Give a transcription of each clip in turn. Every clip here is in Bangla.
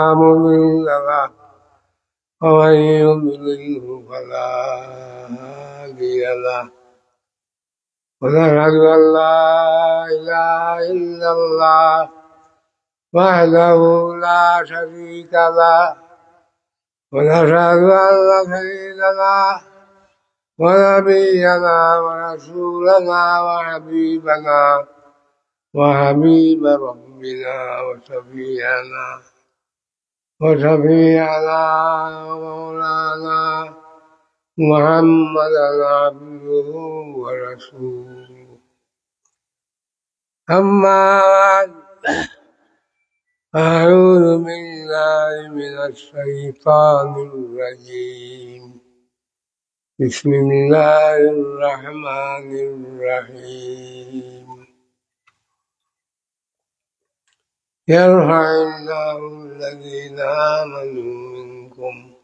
مضل له ومن يضلله فلا هادي له ونشهد أن لا إله إلا الله وحده لا شريك له ونشهد أن سيدنا ونبينا ورسولنا وحبيبنا وحبيب ربنا وشفيعنا وشفيعنا ومولانا محمدا عبده ورسوله. أما بعد أعوذ بالله من الشيطان الرجيم. بسم الله الرحمن الرحيم. يرفع الله الذين آمنوا منكم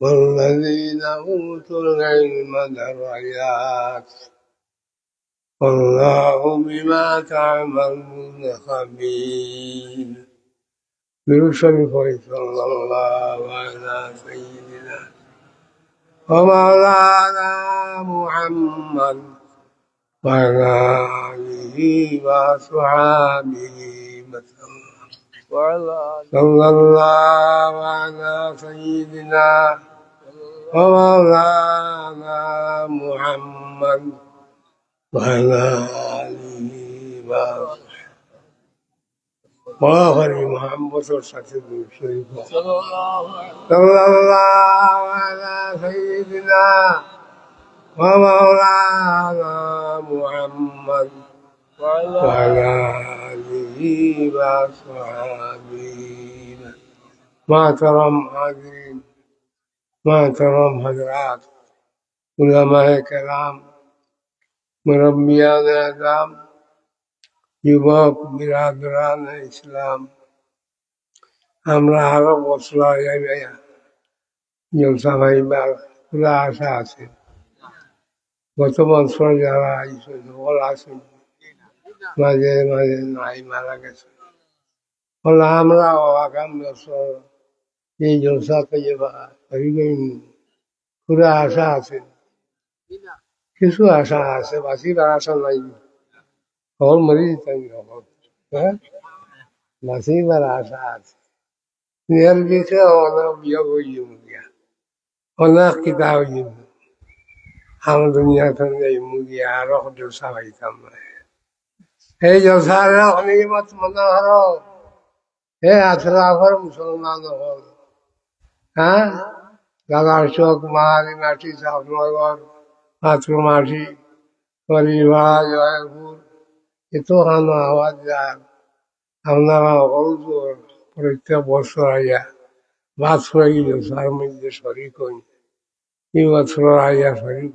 والذين أوتوا العلم درجات والله بما تعملون خبير. برسل صلى الله على سيدنا ومولانا محمد وعلى آله وصحابه وسلم صلى الله على سيدنا ومولانا محمد وعلى آله وصحبه وآخر محمد صلى صلى الله على سيدنا ومولانا محمد وعلى آله وصحبه ما ترم حاضرين ما ترم حضرات علماء کرام মুরব্বিয়ান আজম যুবক বিরাদরান ইসলাম আমরা আরো বছর জলসা ভাইবার খোলা আশা আছে গত বছর যারা আইসেন ওরা আসেন মাঝে মাঝে নাই, মারা গেছে। বলে আমরা আগাম বছর এই জলসাতে যে পুরা আশা আছে। কিছু আশা আছে বাঁচিবার আশা নাই। কখন মরি যেতাম হ্যাঁ বাঁচিবার আশা আছে। এর বিষয়ে অনেক বিয়োগ হইম গিয়া অনেক কিতা হইম আমার দুনিয়া থেকে মুগিয়া আরও জলসা পাইতাম না। এই জলসার অনেক মত মনে হলো হে আছরা ঘর মুসলমান হল হ্যাঁ? দাদার চোখ মারি মাটি চাপনগর পাত্র মাটি, পরিবার, জয়পুর এত হানো আওয়াজ যার আপনারা অল্প প্রত্যেক বছর আইয়া বাদ করে গেল তার মধ্যে শরিক হই। এই বছর আইয়া শরিক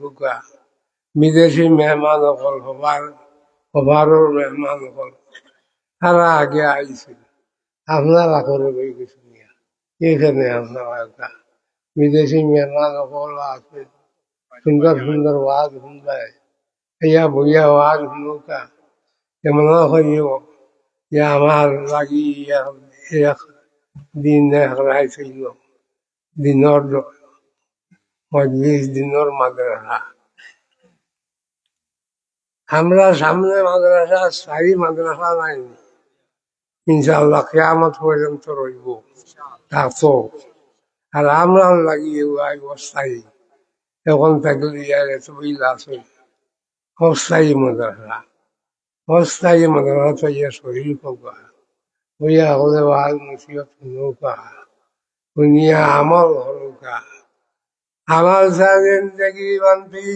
বিদেশি মেহমান হল হবার হবারও মেহমান হল। তারা আগে আইছিল আপনারা করে বই কিছু নিয়ে এখানে আপনারা বিদেশি মেহমান হল আছে। সুন্দর সুন্দর ওয়াজ শুনবায় ইয়া বইয়া ওয়াজ শুনুকা এমন হইও? যে আমার লাগি এক দিন রাইছিল। দিনৰ মজলিস দিনৰ মাদ্রাসা আমরা সামনে মাদ্রাসা স্থায়ী মাদ্রাসা নাই। ইনশাল্লাহ কেয়ামত পর্যন্ত রইব। থাকতো আর আমরা লাগিয়ে আইব স্থায়ী এখন তাকে ইয়ার এত বিল আছে। অস্থায়ী মাদ্রাসা। অস্থায়ী মাদ্রাসা তো ইয়ে শরীর পোকা হইয়া হলে ভালো মুসিবত নৌকা উনিয়া আমল হলুকা আমার সাজেন দেখি বান্ধি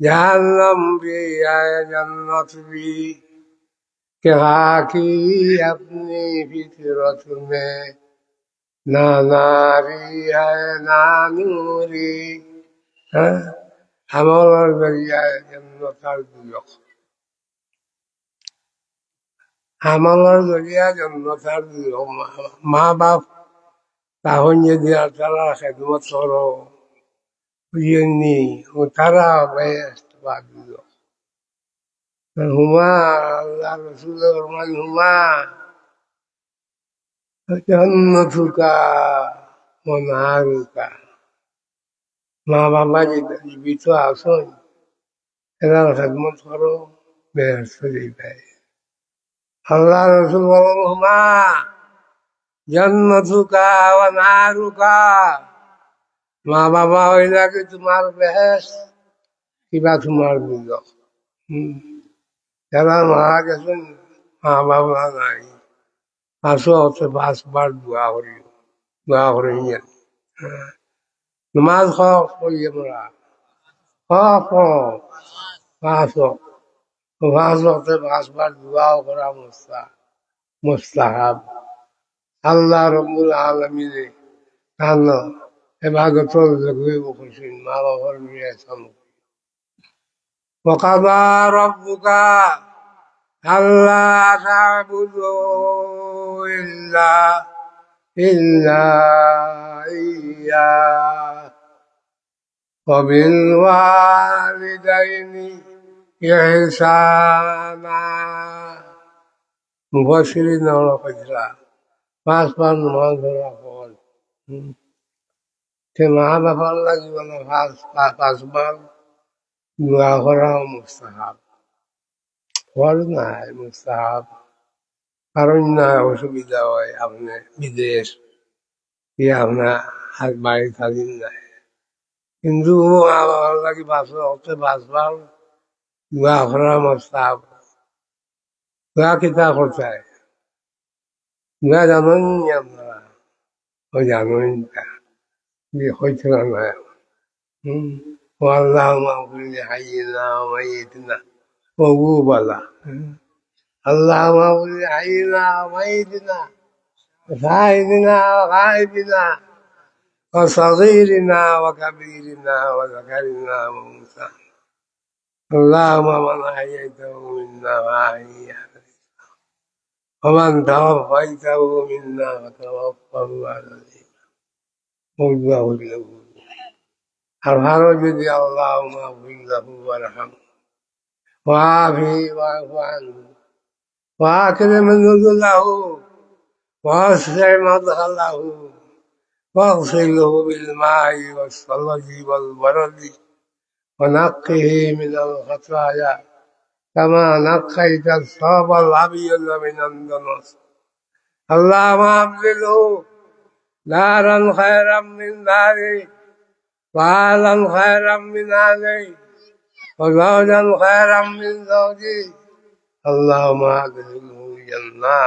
जहन्नम भी है जन्नत भी कि की अपनी फितरत में ना नारी है ना नूरी আমলের জরিয়ায় জন্নতার দুজক আমলের জরিয়া জন্নতার দুজক মা বাপ তাহন যদি তারা খেদমত করো বুঝিনি ও তারা বেস্ট বাদ দিল হুমা আল্লাহ রসুল রহমান হুমা জন্নতুকা মনারুকা মা বাবা যেটা জীবিত আসুন এরা খেদমত করো বেহস্ত দিবে আল্লাহ রসুল বলুন মা জন্নতুকা নারুকা মা বাবা হইলা কি তোমার বেহেস কিবা তোমার হম। যারা মারা গেছেন, মা বাবা নাই। পাঁচশো হতে পাঁচবার দোয়া করি দোয়া করে নমাজ হক করি আমরা হক পাঁচ পাঁচ হতে পাঁচবার দোয়াও করা মুস্তা মুস্তাহাব। আল্লাহ রব্বুল আলমিনে কান্দ এবাদত লগুই বকুসিন মা বাবার মিয়া সামু وقضى ربك ألا تعبدوا إلا إلا إياه وبالوالدين إحسانا مبشرين ولقجرا পাঁচ পাঁচ নমাজ ধরা ফল সে মা বাবার জীবনে মুস্তাহাব। ফল নাই মুস্তাহাব। কারণ না, অসুবিধা হয় আপনি বিদেশ কি আপনার বাড়ি থাকেন নাই। কিন্তু আমার লাগি বাঁচবে হতে বাঁচবার দোয়া করা মুস্তাহাব জানেন আপনারা? ওই জানেন হয়েছে بحسنى اللهم اغفر لحينا وميتنا. الله. اللهم اغفر لحينا وميتنا. وشاهدنا وغائبنا. وصغيرنا وكبيرنا وذكرنا وانثانا اللهم من احييته منا فاحيه ومن توفيته منا فتوفه على الاسلام والله الأول أرحم رجل اللهم اغفر له وارحمه وعافه واعف عنه وأكرم من له وأسرع مدخله له واغسله بالماء والثلج والبرد ونقه من الخطايا كما نقيت الثوب الأبيض من الدنس اللهم أبدله دارا خيرا من داره وعالا خيرا من علي وزوجا خيرا من زوجي اللهم أدخله الجنة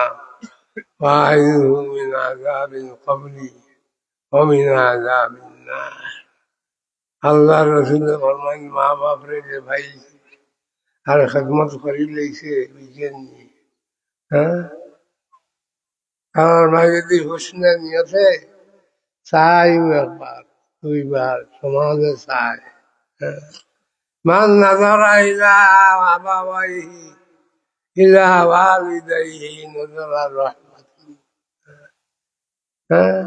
وأعذه من عذاب القبر ومن عذاب النار আল্লাহ রসুল ফরমান মা বাপরে যে ভাই আর খেদমত করি লেগছে বুঝছেন হ্যাঁ আমার ভাই যদি হুসনে নিয়েছে, চাই একবার দুইবার, সমাজে চায় মান নাজারা ইলা আবাবাইহি ইলা ওয়ালিদাইহি নাজারা রাহমাতিন হ্যাঁ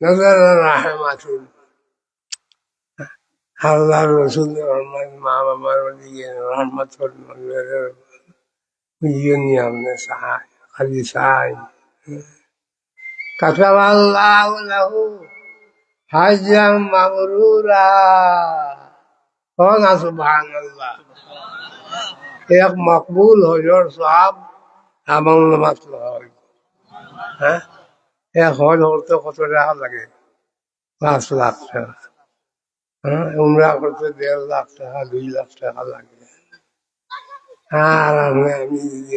নাজারা রাহমাতিন আল্লাহ রসুল রহমান মা বাবার দিকে রহমত বুঝিয়ে আপনি সাহায় খালি সাহায় কাতাব আল্লাহ লাহু হাজাম মাবরুরা কনা সুবহানাল্লাহ। এক মকবুল হজর সাহাব আমল নামাজ হয়। এক হজ কত টাকা লাগে? পাঁচ লাখ টাকা। উমরা করতে দেড় লাখ টাকা, দুই লাখ টাকা লাগে। আর আমি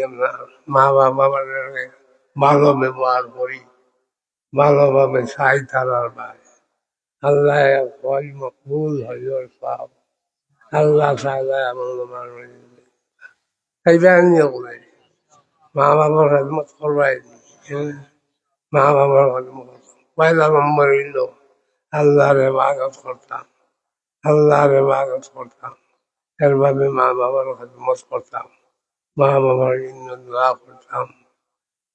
আমরা মা বাবার ভালো ব্যবহার করি, ভালোভাবে চাই তারার ভাই আল্লাহ হয় মকবুল হজর সব আল্লাহ মানুষ সেইবার নিয়ে করে মা বাবার খেদমত করবাই মা বাবার খেদমত পয়লা নম্বর হইল, আল্লাহর ইবাদত করতাম। আল্লাহর ইবাদত করতাম। এরভাবে মা বাবার খেদমত করতাম। মা বাবার জন্য দোয়া করতাম।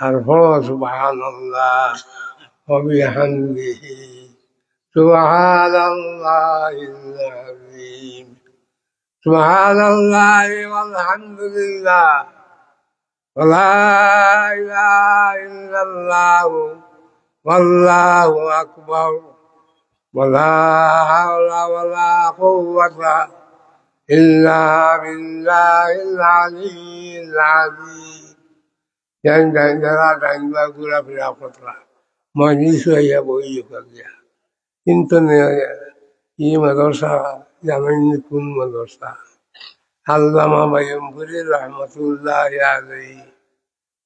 حرفه سبحان الله وبحمده. سبحان الله العظيم. سبحان الله والحمد لله. ولا إله إلا الله والله أكبر. ولا حول ولا قوة إلا بالله العلي العظيم. Yang dan jalan dan bagula bila putra manusia ya boleh kerja internet ini madrasah zaman ini pun madrasah allama bayumpuri rahmatullah ya alaihi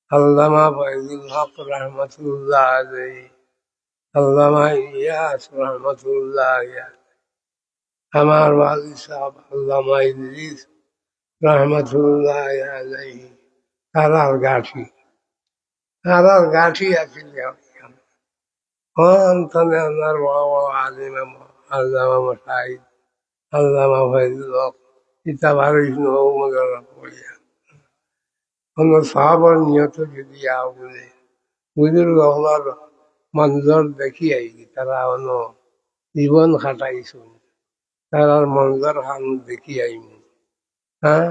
allama baydul haq rahmatullah alaihi allama iyas rahmatullah alaihi আমার ওয়ালি সাহেব আল্লামা ইদ্রিস রহমতুল্লাহ আলাইহি তারার গাঠি তারার গাঠি আছে অন্তনে আমার বাবা আলিম আল্লামা মশাহিদ আল্লামা ফয়জুল হক ইতা বারিশ নহমদর পড়িয়া। অন্য সাহাবর নিয়ত যদি আও বলে বুজুর্গ হলার মঞ্জর দেখি আইগি তারা অন্য জীবন খাটাইছুন তারার মঞ্জর হান দেখি আইমু হ্যাঁ?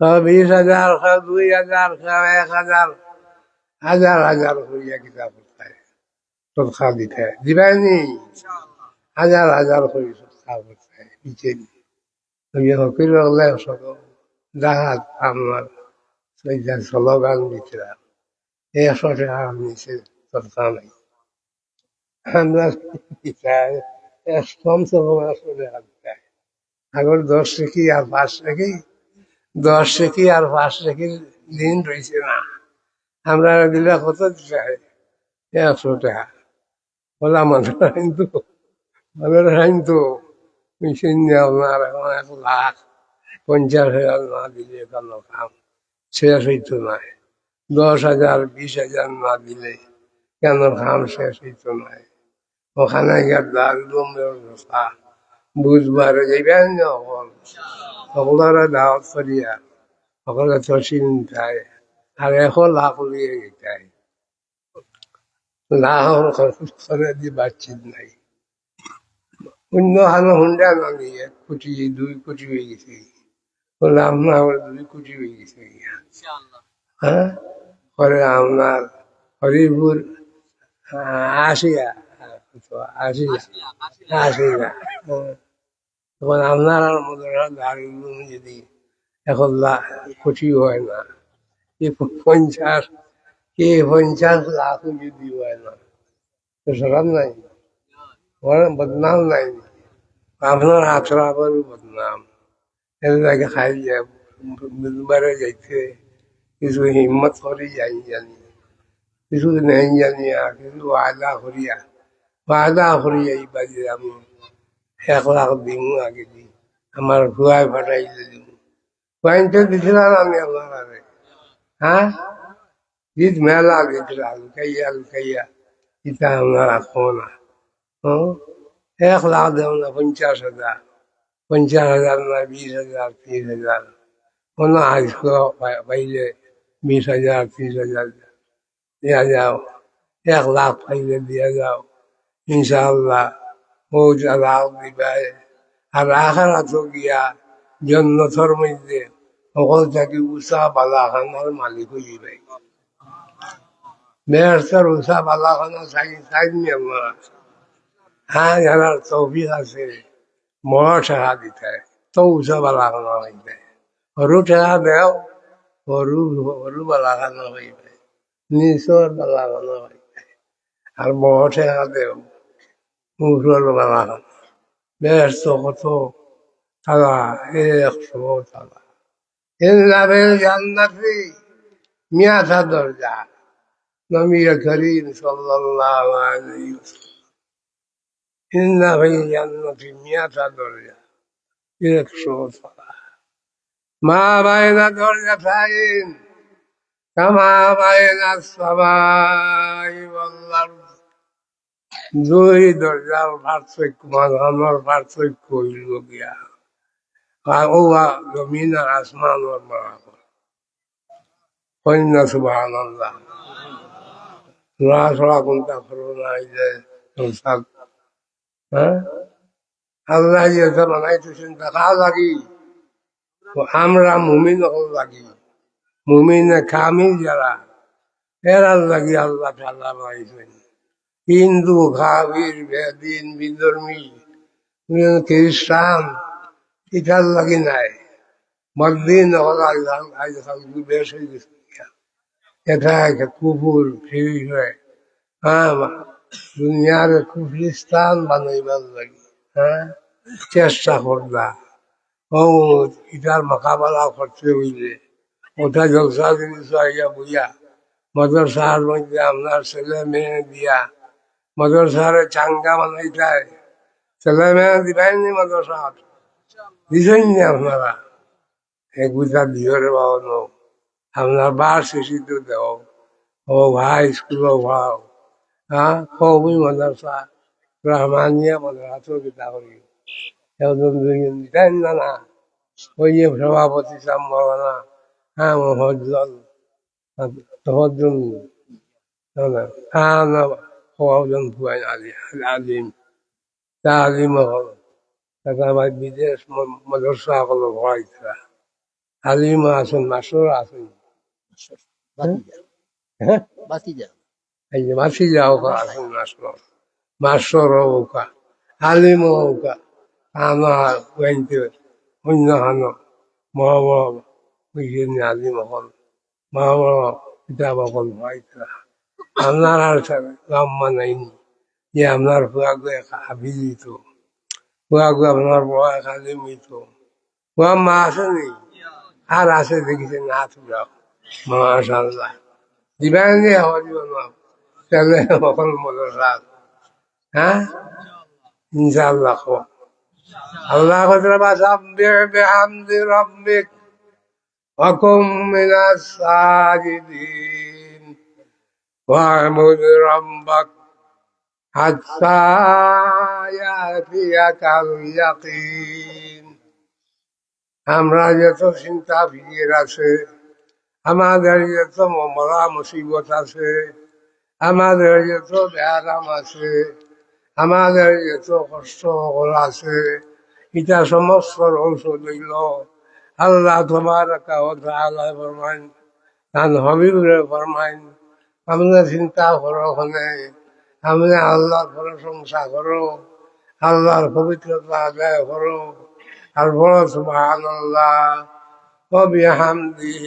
বিশ হাজার দুই হাজার এক হাজার হাজার হাজার করিয়া কিতাব সদকা দিতে দিবাইনি হাজার হাজার করে সদকা করতে নিচে দিয়ে হকির হলে সকল জাহাজ আপনার সেইটা স্লোগান দিছিলাম একশো টাকা নিচে সদকা নাই। আমরা কম আগর দশ রেখি আর পাঁচ রেখি দশ রেখি আর পাঁচ রেখি দিন রয়েছে না। আমরা দিলে কত হয়? একশো টাকা। বলা মানুষ কিন্তু মেশিন আপনার এখন এক লাখ পঞ্চাশ হাজার না দিলে কোনো কাম? শেষ হইতো নাই দশ হাজার, বিশ হাজার না দিলে কেন কাম শেষ হইতো নাই ওখানে গিয়ে দারুম ব্যবস্থা বুধবার যাইবেন যখন? সকলের দাওয়াত করিয়া সকলে তো চিন্তায় আর এখন লাখ লিয়ে গেছে লাখ করে দিবার নাই অন্য হানো হুন্ডা না নিয়ে কোটি দুই কোটি হয়ে গেছে বললাম না আমার দুই কোটি হয়ে গেছে হ্যাঁ পরে আপনার হরিপুর আসিয়া আসি আসি না তখন আপনার মধ্যে দাঁড়িয়ে যদি এখন কোটি হয় না। এ পঞ্চাশ কে পঞ্চাশ লাখ যদি হয় না, তো সকাল নাই। বদনাম নাই। আপনার আচরাবার বদনাম। আগে খাই যায় যাইতে, কিছু হিম্মত করে যাই জানি। কিছু নেই জানি, আর কিছু আদা করিয়া বাদা করিয়া এই বাজে আমি এক লাখ দিমু আগে দি আমার ভুয়ায় ফাটাইলে দিমু পয়েন্টে দিছিলাম আমি আমার আগে হ্যাঁ জিত মেলা দিছিলাম লুকাইয়া লুকাইয়া ইটা আমার রাখো না হ্যাঁ এক লাখ দেব না পঞ্চাশ হাজার পঞ্চাশ হাজার না বিশ হাজার ত্রিশ হাজার কোনো আজকে পাইলে বিশ হাজার ত্রিশ হাজার দেওয়া যাও এক লাখ পাইলে দিয়ে যাও ইনশাআল্লাহ ও লাখ দিবে আর আখারাত সকল থাকি উষা বালাখানার মালিক হয়ে উষা বালাখানা চাই চাই হ্যাঁ তৌফিক আছে দিতে। তো উষা বালাখানা লাগবে সরু টাকা দেও হরু হরু বালাগানো হইবে। নিচর বালাগানো হইবে। আর বহটে হাতেও মুসল বালাগানো বেশ তো কত তালা একশো তালা ইন্নাবিল জান্নাতি মিয়াতা দরজা নবী করিম সাল্লাল্লাহু আলাইহি ওয়াসাল্লাম ইন্নাবিল জান্নাতি মিয়াতা দরজা একশো তালা মা বাইনা দরজাতাইন কামা বাইনা সামাই ওয়াল আরদ দুই দরজার পার্থক্য আমার পার্থক্য হইল গিয়া। আর ও জমিন আর আসমান ওর বরাবর। কন্যা সুবাহ আল্লাহ লড়াছড়া কোনটা যে সংসার। হ্যাঁ আল্লাহ লাগি? আমরা মুমিন হল লাগি। মুমিনে কামিল যারা লাগি আল্লাহ হিন্দু খাবির বেদিন, বিধর্মী খ্রিস্টান এটার লাগি নাই। মদিন বেশ এটা একটা হয়ে দুনিয়ার কুফরিস্তান বানাইবার লাগি হ্যাঁ চেষ্টা করবা। ও এটার মোকাবেলা করতে হইলে, ওটা জলসা জিনিস আইয়া বুঝা মাদ্রাসার মধ্যে আপনার ছেলে মেয়ে দিয়া মাদ্রাসার চাঙ্গা মানে বানাইটাই ছেলে মেয়ে দিবেননি মাদ্রাসাত দিছেননি আপনারা। এক বুঝা দিয়ে রে আপনার বার শিশি তো দেও। ও ভাই স্কুল ভাও। হ্যাঁ কবি মাদ্রাসা রহমানিয়া মাদ্রাসা কিতা করি একজন দুজন দিতেন না না। ওই যে সভাপতি সাম্বানা হ্যাঁ মহজ্জল জন্য হ্যাঁ না। قولا فوان العظيم تعليم كتابات বিদেশ মাদ্রাসা হলো ভয়টা আলিম আছেন মাসুর আছেন হ্যাঁ বাতিজা এই যে মাসি যাও আছেন মাসুর মাসুর ওকা আলিম ওকা আনা ওয়াইতে অন্য হানো বড় বড় বুঝিয়ে আলিম হল বড় বড় কিতাব হল ভয়টা আপনার আর লম্বা নাইনি যে আপনার ফুয়াগুয়ে আবিদিত ফুয়াগু আপনার বড় একাডেমিত ফুয়া মা আসেনি আর আছে দেখেছে না তুলাও মাশাল্লাহ দিবেন যে হওয়া জীবন তাহলে সকল মজা রাত হ্যাঁ ইনশাআল্লাহ খো আল্লাহ কতরা সাব্বিহ বিহামদি রাব্বিক وكن من الساجدين واعبد ربك حتى يأتيك اليقين আমরা যত চিন্তা ফিকির আছে আমাদের যত মরা মুসিবত আছে আমাদের যত ব্যায়াম আছে আমাদের যত কষ্ট আছে এটা সমস্ত ঔষধ হইল আল্লাহ তোমার আল্লাহ ফরমাইন তান হবিবরে ফরমাইন আমরা চিন্তা করো ওখানে আমি আল্লাহর প্রশংসা করো আল্লাহর পবিত্রতা আদায় করো আর বড় সুবাহান আল্লাহ وبحمده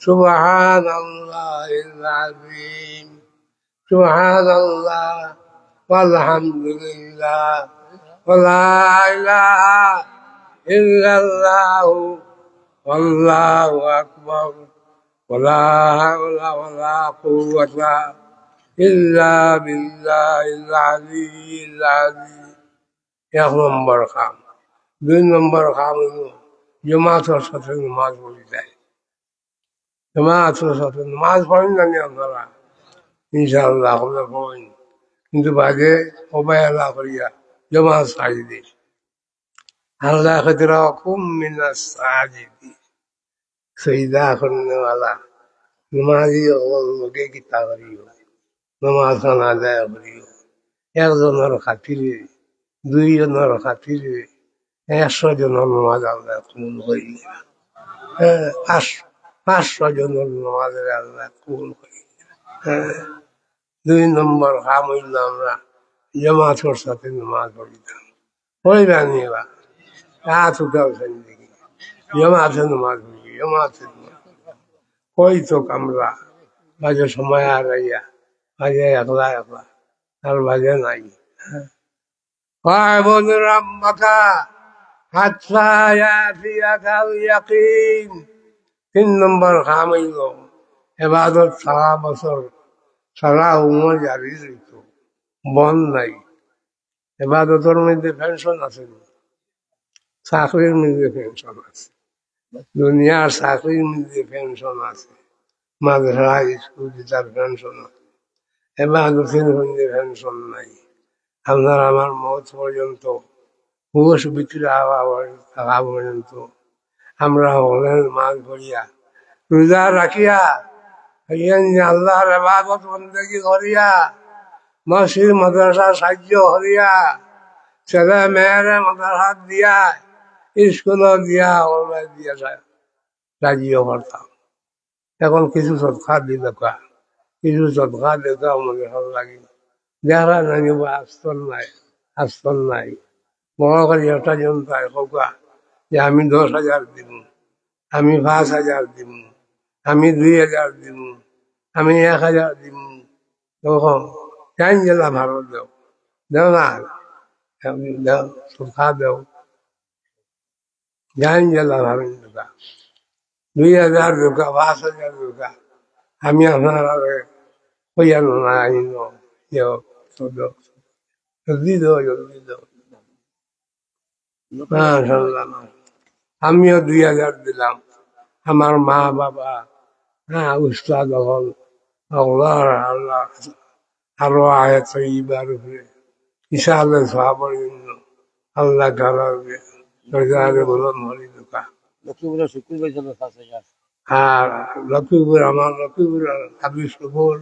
سبحان الله العظيم سبحان الله والحمد لله ولا إله إلا الله والله أكبر ولا حول ولا قوة إلا بالله العلي العظيم এক নম্বর কাম দুই নম্বর কাম হইল জমাতের সাথে নামাজ পড়ি যায় জমাতের সাথে নামাজ পড়েন না নি আপনারা ইনশাআল্লাহ হলে পড়েন কিন্তু বাজে অবহেলা করিয়া জমাত সাজি দিই আল্লাহ খতরা কুম মিনাস সাজিদি সৈদা করনেওয়ালা নমাজি লোকে কিতা করিও নমাজ আদায় করিও একজনের খাতিরে দুইজনের খাতিরে একশো জনের নমাজ আল্লাহ কবুল করি পাঁচ পাঁচশো জনের নমাজের আল্লাহ কবুল করি দুই নম্বর কাম হইল আমরা জমাতর সাথে নমাজ পড়িতাম পড়িবা নিবা তা তো কেউ দেখি। জমাতে নমাজ পড়ি। কই তো কামরা বাজে সময় আর আইয়া, বাজে একলা একলা আর বাজে নাই। তিন নম্বর খামাইল এবাদত সারা বছর, সারা উমর জারি রইত, বন নাই। এবাদতর মধ্যে পেনশন আছে চাকরির মধ্যে পেনশন আছে। দুনিয়ার চাকরির মধ্যে পেনশন আছে। মাদ্রাসা স্কুল তার পেনশন মধ্যে পেনশন নাই। আপনার আমার মত পর্যন্ত হুশ বিক্রি থাকা পর্যন্ত, আমরা হলেন মাছ করিয়া, রোজা রাখিয়া, আল্লাহর এবাদত বন্দেগি করিয়া, মসজিদ মাদ্রাসা সাহায্য করিয়া ছেলে মেয়েরে মাদ্রাসা দিয়া স্কুল দিয়া ওলা দিয়া রাজিও করতাম। এখন কিছু সৎকা দিল কিছু সৎকা দিতে আমাদের ভালো লাগে। যারা জানিব আস্তর নাই আস্তর নাই। বড় করে একটা জনতায় হোকা যে আমি দশ হাজার দিব আমি পাঁচ হাজার দিব আমি দুই হাজার দিব আমি এক হাজার দিব তখন জান জেলা ভারত দেও। দেও না, দেও সুখা দেও। জান জেলা ভারত দেবা দুই হাজার ঢোকা পাঁচ হাজার ঢোকা আমি আপনার কইয়ানো না আইন জলদি দাও জলদি দাও মাশাআল্লাহ, মাশাআল্লাহ। আমিও দুই হাজার দিলাম আমার মা বাবা হ্যাঁ উস্তাদ হল আল্লাহ আল্লাহ আরও আয়াত ইবার উপরে ইশাআল্লাহ সাহাবার জন্য আল্লাহ তালার লক্ষ্মীপুরে আর আমার লক্ষ্মীপুর হাবিজ শকুর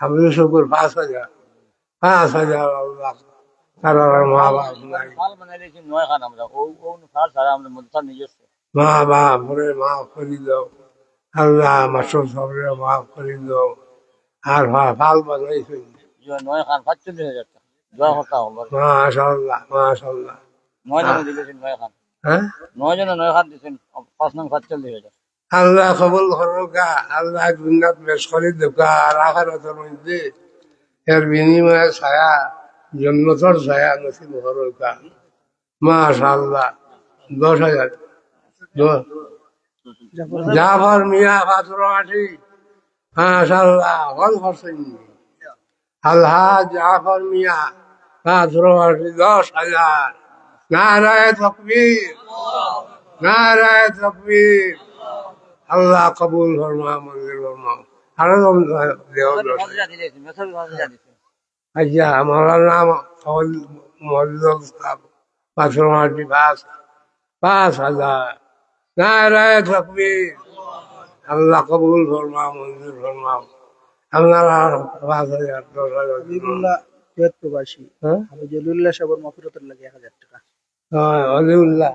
হাবিজ শকুর পাঁচ হাজার। পাঁচ হাজার আল্লাহ তারা মা বাপ নাই। ফাল বানাই দিয়েছি নয় খান আমরা ও ও ফাল ছাড়া আমরা মা বাপ রে মাফ করে দাও। আল্লাহ মাসুর সবরে মাফ করে দাও। আর ভা- ভালো বানাইছে যে নয় খান পাঁচচল্লিশ হাজার টাকা। জয় কথা হল মাশাল্লাহ মাশাল্লাহ হ্যাঁ? আল্লাহ কবুল করুকা আল্লাহ দুনিয়াত বেশ করে দেউকা আর আখারতের মধ্যে এর বিনিময়ে ছায়া জন্নতর ছায়া নসিব করুকা মাশাল্লাহ দশ হাজার। দশ জাফর মিয়া পাথর হল হোসেন। আল্লাহ জাফর মিয়া পাথর দশ হাজার। নারায় তকবীর। নারায় তকবীর। আল্লাহ কবুল ফরমা মঞ্জুর ফরমা আরও দেওয়া পাঁচ হাজার দিয়েছেন মেসর পাঁচ হাজার দিয়েছেন আচ্ছা মৌলানা মজুল পাঁচশো আটটি পাঁচ পাঁচ হাজার। নারায় তকবীর। আল্লাহ কবুল ফরমা মঞ্জুর ফরমাও আপনারা পাঁচ হাজার দশ হাজার। দিন। হাবিবুল্লাহ কুয়েত প্রবাসী হ্যাঁ হাবিজুল্লাহ সাহেবের মফিরতের লাগে এক হাজার টাকা। হ্যাঁ, অলিউল্লাহ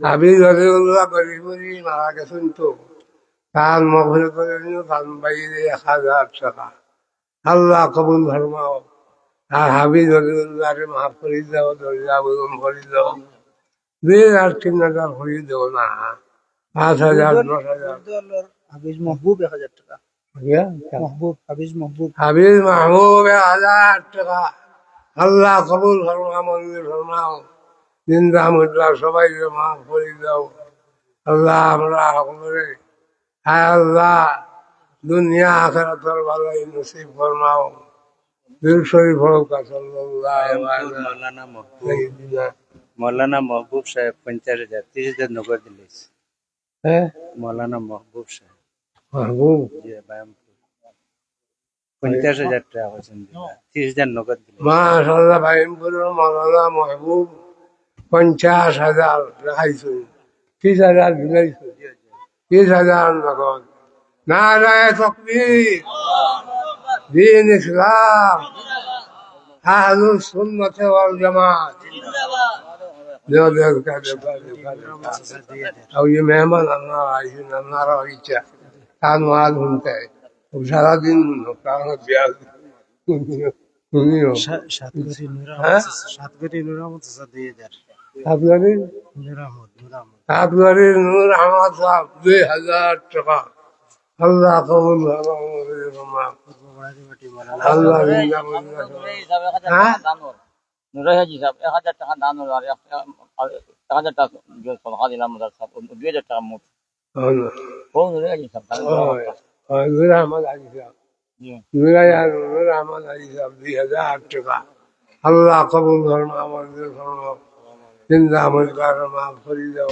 হাবিজ গরিবুরি মারা গেছেন তো। তার বাইরে এক হাজার টাকা। আল্লাহ কবুল ফরমাও। আর হাবিজ অলিউল্লাহকে মাফ করে দাও দরজা বেগম করে দাও। দুই হাজার তিন হাজার করে দেও না। পাঁচ হাজার দশ হাজার। হাবিজ মাহবুব এক হাজার টাকা। হাবিজ মাহবুব হাবিজ মাহবুব। এক হাজার টাকা। আল্লাহ কবুল ফরমা মঞ্জুর ফরমাও। জিন্দা মুদ্রা সবাই মাফ করে দাও আল্লাহ আমরা সকলে হায় আল্লাহ দুনিয়া আখেরাতের ভালোই নসিব ফরমাও। দিল শরীফ হোক মৌলানা মহবুব। সাইয়্যিদিনা মৌলানা মহবুব সাহেব পঞ্চাশ হাজার তিরিশ হাজার নগদ দিলে হ্যাঁ? মৌলানা মহবুব সাহেব। মাহবুব? পঞ্চাশ হাজার টাকা তিরিশ হাজার নগদ দিলে ভাইমপুরের মৌলানা মাহবুব। পঞ্চাশ হাজার দেখাইছুন ত্রিশ হাজার দিলাইছুন ত্রিশ হাজার নগদ নারায় তকবীর দিন ইসলাম আহলু সুন্নতে ওয়াল জামাত দেও দেও কা দেও কা দেও কা দেও কা। আর ये मेहमान আপনারা আইসেন আপনারা ইচ্ছা কান ওয়াজ শুনতে সারাদিন প্রাণ বিয়াজ শুনিও সাতগরি নূর হ্যাঁ? সাতগরি নূর আহমদ দুই হাজার আপনাদের? আপনাদের নূর দুই হাজার টাকা। আল্লাহ কবুল আল্লাহ বিন্দা হিসাব এক হাজার হ্যাঁ? টাকা দান হাজি হিসাব এক হাজার টাকা দান আর এক হাজার টাকা সদকা দিলাম দুই হাজার টাকা মোট। করো ও নুরে হাজি আহমদ সাহেব। নূর আহমদ সাহেব দুই হাজার আট টাকা। আল্লাহ কবুল ধর্ম আমাদের ধর্ম تنزع من قال ما فريده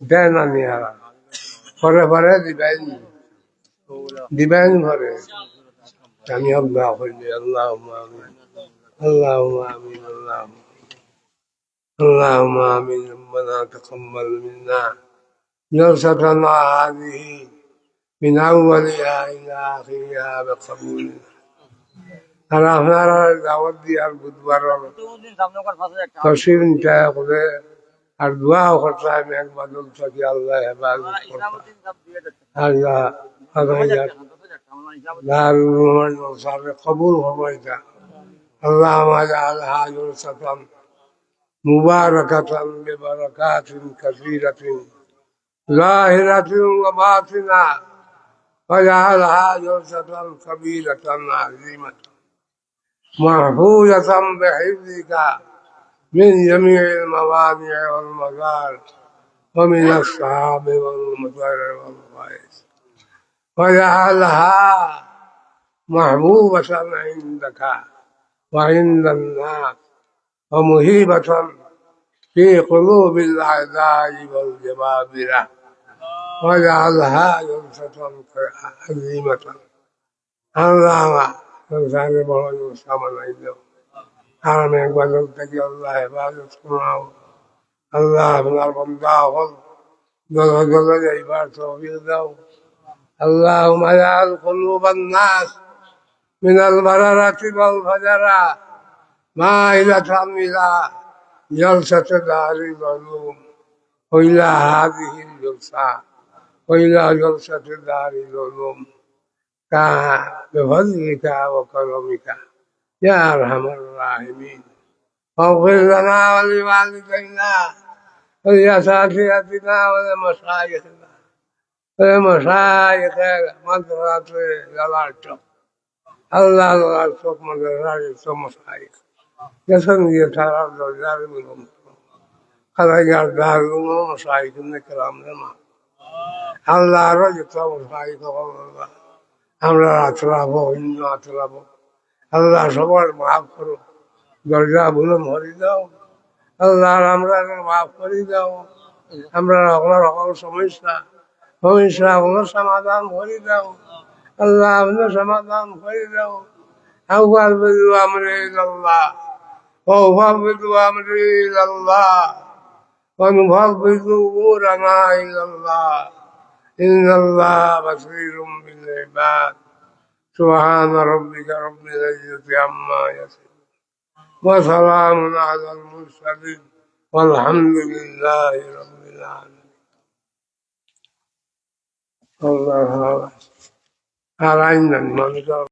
دائما نيارا فر فر دبان دبان فر كمياب ما فريده اللهم آمين اللهم آمين اللهم اللهم آمين ربنا تقبل منا جلستنا هذه من أولها إلى آخرها بقبولنا أنا دعوتي القدوة দিন সামনে করে পাঁচ হাজার টাকা تشير انت يقضي الدعاء وخطأ من أكبر لطفك الله يبارك আমরা فيك ইসলামুদ্দিন সাহেব দুই হাজার টাকা هذا هذا দশ হাজার هي টাকা দশ হাজার টাকা আমরা ইসলামুদ্দিন دار الرحمن والصبر قبول فرميت اللهم اجعلها جلسة مباركة ببركات كثيرة ظاهرة وباطنة واجعلها جلسة كبيرة عظيمة محفوظة بحفظك من جميع الموانع والمضار ومن الصعاب والمضر والخبائث واجعلها محبوبة عندك وعند الناس ومهيبة في قلوب الأعداء والجبابرة. واجعلها جلسة عظيمة. সংসারে বড় সমস্যা বানাই দাও হারামে গজব থেকে আল্লাহ হেফাজত শোনাও আল্লাহ আপনার বন্ধা হল দলে দলে যাইবার তহবিল দাও আল্লাহ মায়াল কলুব নাস মিনাল বারারাতি বল ভাজারা মা ইলা থামিলা জলসাতে দারি গলুম হইলা হাদিহিল জলসা হইলা জলসাতে দারি গলুম بفضلك وكرمك. يا أرحم الراحمين. واغفر لنا ولوالدينا ولأساتذتنا ولمشايخنا. ولمشايخ مدرسة الأرشد الله الأرشد مدرسة المشايخ يسن يتعرض الرجال منهم. خرج دارهم ومشايخ الكرام لما الله رجت مشايخ الله আমরা রাত লাভো হিন্দু রাত লাভো আল্লাহ সবার মাফ করো দরজা ভুলো ভরি দাও। আল্লাহ আমরা মাফ করি দাও। আমরা সকল রকম সমস্যা। সমস্যা হলো সমাধান করি দাও। আল্লাহ আপনার সমাধান করি দাও। আহ্বান বেদু আমরে আল্লাহ ওভাব বিদু আমরে আল্লাহ অনুভব ও রানা আল্লাহ إن الله بصير بالعباد. سبحان ربك رب العزة عما يصفون. وسلام على المرسلين. والحمد لله رب العالمين. الله على عندنا